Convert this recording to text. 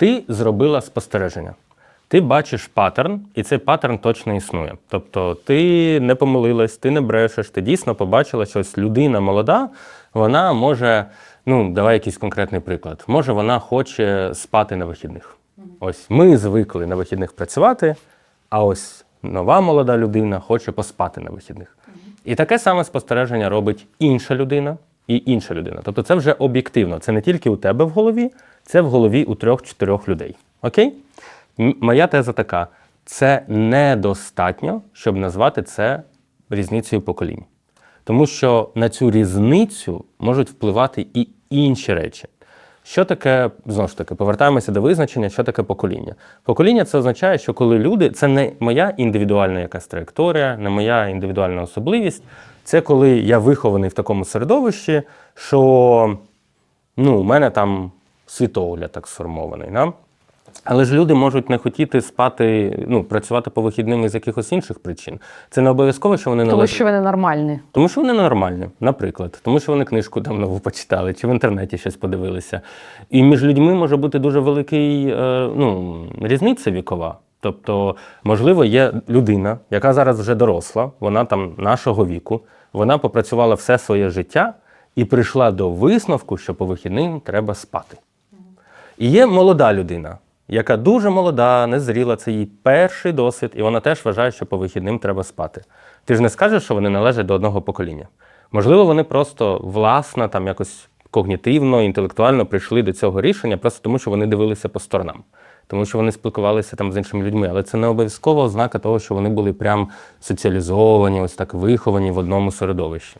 Ти зробила спостереження. Ти бачиш паттерн, і цей паттерн точно існує. Тобто ти не помилилась, ти не брешеш, ти дійсно побачила, що ось людина молода, вона може, ну, давай якийсь конкретний приклад. Може, вона хоче спати на вихідних. Ось ми звикли на вихідних працювати, а ось нова молода людина хоче поспати на вихідних. І таке саме спостереження робить інша людина і інша людина. Тобто це вже об'єктивно. Це не тільки у тебе в голові, це в голові у трьох-чотирьох людей. Окей? Моя теза така: це недостатньо, щоб назвати це різницею поколінь. Тому що на цю різницю можуть впливати і інші речі. Що таке, знову ж таки, повертаємося до визначення, що таке покоління. Покоління це означає, що коли люди, це не моя індивідуальна якась траєкторія, не моя індивідуальна особливість. Це коли я вихований в такому середовищі, що ну, у мене там світогляд так сформований. Да? Але ж люди можуть не хотіти спати, ну, працювати по вихідним із якихось інших причин. Це не обов'язково, що вони Тому належать. що вони нормальні. Тому що вони нормальні, наприклад, тому що вони книжку там нову почитали, чи в інтернеті щось подивилися. І між людьми може бути дуже великий е, ну, різниця вікова. Тобто, можливо, є людина, яка зараз вже доросла, вона там нашого віку, вона попрацювала все своє життя і прийшла до висновку, що по вихідним треба спати. І є молода людина, яка дуже молода, незріла, це її перший досвід, і вона теж вважає, що по вихідним треба спати. Ти ж не скажеш, що вони належать до одного покоління. Можливо, вони просто власно, там якось когнітивно, інтелектуально прийшли до цього рішення, просто тому що вони дивилися по сторонам, тому що вони спілкувалися там з іншими людьми. Але це не обов'язково ознака того, що вони були прям соціалізовані, ось так виховані в одному середовищі.